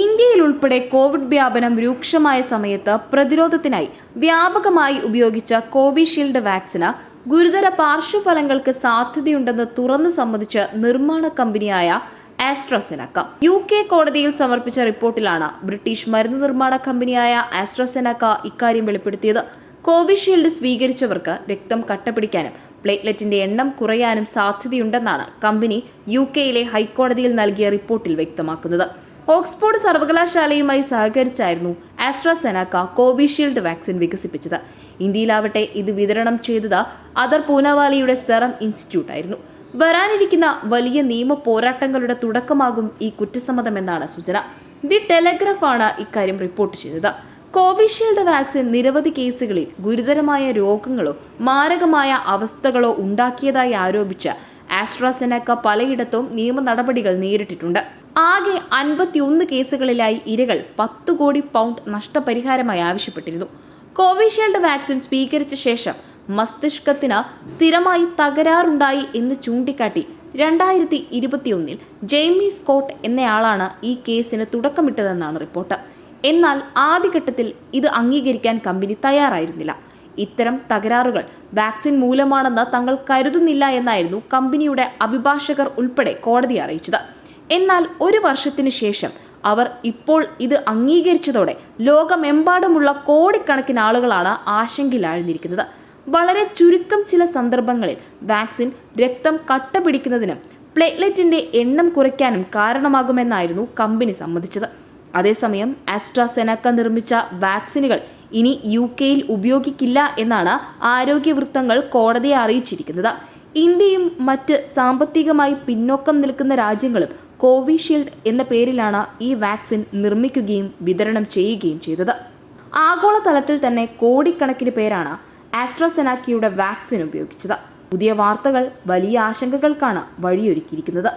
ഇന്ത്യയിൽ ഉൾപ്പെടെ കോവിഡ് വ്യാപനം രൂക്ഷമായ സമയത്ത് പ്രതിരോധത്തിനായി വ്യാപകമായി ഉപയോഗിച്ച കോവിഷീൽഡ് വാക്സിന് ഗുരുതര പാർശ്വഫലങ്ങൾക്ക് സാധ്യതയുണ്ടെന്ന് തുറന്നു സമ്മതിച്ച നിർമ്മാണ കമ്പനിയായ ആസ്ട്രസെനക്ക. യു കെ കോടതിയിൽ സമർപ്പിച്ച റിപ്പോർട്ടിലാണ് ബ്രിട്ടീഷ് മരുന്ന് നിർമ്മാണ കമ്പനിയായ ആസ്ട്രസെനക്ക ഇക്കാര്യം വെളിപ്പെടുത്തിയത്. കോവിഷീൽഡ് സ്വീകരിച്ചവർക്ക് രക്തം കട്ടപിടിക്കാനും പ്ലേറ്റ്ലെറ്റിന്റെ എണ്ണം കുറയാനും സാധ്യതയുണ്ടെന്നാണ് കമ്പനി യു കെയിലെ ഹൈക്കോടതിയിൽ നൽകിയ റിപ്പോർട്ടിൽ വ്യക്തമാക്കുന്നത്. ഓക്സ്ഫോർഡ് സർവകലാശാലയുമായി സഹകരിച്ചായിരുന്നു ആസ്ട്രാസെനാക്ക കോവിഷീൽഡ് വാക്സിൻ വികസിപ്പിച്ചത്. ഇന്ത്യയിലാവട്ടെ ഇത് വിതരണം ചെയ്തത് അതർ പൂനാവാലയുടെ സെറം ഇൻസ്റ്റിറ്റ്യൂട്ട് ആയിരുന്നു വരാനിരിക്കുന്ന വലിയ നിയമ പോരാട്ടങ്ങളുടെ തുടക്കമാകും ഈ കുറ്റസമ്മതമെന്നാണ് സൂചന. ദി ടെലഗ്രാഫാണ് ഇക്കാര്യം റിപ്പോർട്ട് ചെയ്തത്. കോവിഷീൽഡ് വാക്സിൻ നിരവധി കേസുകളിൽ ഗുരുതരമായ രോഗങ്ങളോ മാരകമായ അവസ്ഥകളോ ഉണ്ടാക്കിയതായി ആരോപിച്ച് ആസ്ട്രാസെനക്ക പലയിടത്തും നിയമ നടപടികൾ നേരിട്ടിട്ടുണ്ട്. ആകെ അൻപത്തിയൊന്ന് കേസുകളിലായി ഇരകൾ പത്ത് കോടി പൗണ്ട് നഷ്ടപരിഹാരമായി ആവശ്യപ്പെട്ടിരുന്നു. കോവിഷീൽഡ് വാക്സിൻ സ്വീകരിച്ച ശേഷം മസ്തിഷ്കത്തിന് സ്ഥിരമായി തകരാറുണ്ടായി എന്ന് ചൂണ്ടിക്കാട്ടി രണ്ടായിരത്തി ഇരുപത്തിയൊന്നിൽ ജെയ്മി സ്കോട്ട് എന്നയാളാണ് ഈ കേസിന് തുടക്കമിട്ടതെന്നാണ് റിപ്പോർട്ട്. എന്നാൽ ആദ്യഘട്ടത്തിൽ ഇത് അംഗീകരിക്കാൻ കമ്പനി തയ്യാറായിരുന്നില്ല. ഇത്തരം തകരാറുകൾ വാക്സിൻ മൂലമാണെന്ന് തങ്ങൾ കരുതുന്നില്ല എന്നായിരുന്നു കമ്പനിയുടെ അഭിഭാഷകർ ഉൾപ്പെടെ കോടതി അറിയിച്ചത്. എന്നാൽ ഒരു വർഷത്തിനു ശേഷം അവർ ഇപ്പോൾ ഇത് അംഗീകരിച്ചതോടെ ലോകമെമ്പാടുമുള്ള കോടിക്കണക്കിന് ആളുകളാണ് ആശങ്കയിലാഴ്ന്നിരിക്കുന്നത്. വളരെ ചുരുക്കം ചില സന്ദർഭങ്ങളിൽ വാക്സിൻ രക്തം കട്ട പിടിക്കുന്നതിനും പ്ലേറ്റ്ലെറ്റിന്റെ എണ്ണം കുറയ്ക്കാനും കാരണമാകുമെന്നായിരുന്നു കമ്പനി സമ്മതിച്ചത്. അതേസമയം ആസ്ട്രാസെനക്ക നിർമ്മിച്ച വാക്സിനുകൾ ഇനി യു കെയിൽ ഉപയോഗിക്കില്ല എന്നാണ് ആരോഗ്യ വൃത്തങ്ങൾ കോടതിയെ അറിയിച്ചിരിക്കുന്നത്. ഇന്ത്യയും മറ്റ് സാമ്പത്തികമായി പിന്നോക്കം നിൽക്കുന്ന രാജ്യങ്ങളും കോവിഷീൽഡ് എന്ന പേരിലാണ് ഈ വാക്സിൻ നിർമ്മിക്കുകയും വിതരണം ചെയ്യുകയും ചെയ്തത്. ആഗോളതലത്തിൽ തന്നെ കോടിക്കണക്കിന് പേരാണ് ആസ്ട്രോസെനാക്കിയുടെ വാക്സിൻ ഉപയോഗിച്ചത്. പുതിയ വാർത്തകൾ വലിയ ആശങ്കകൾക്കാണ് വഴിയൊരുക്കിയിരിക്കുന്നത്.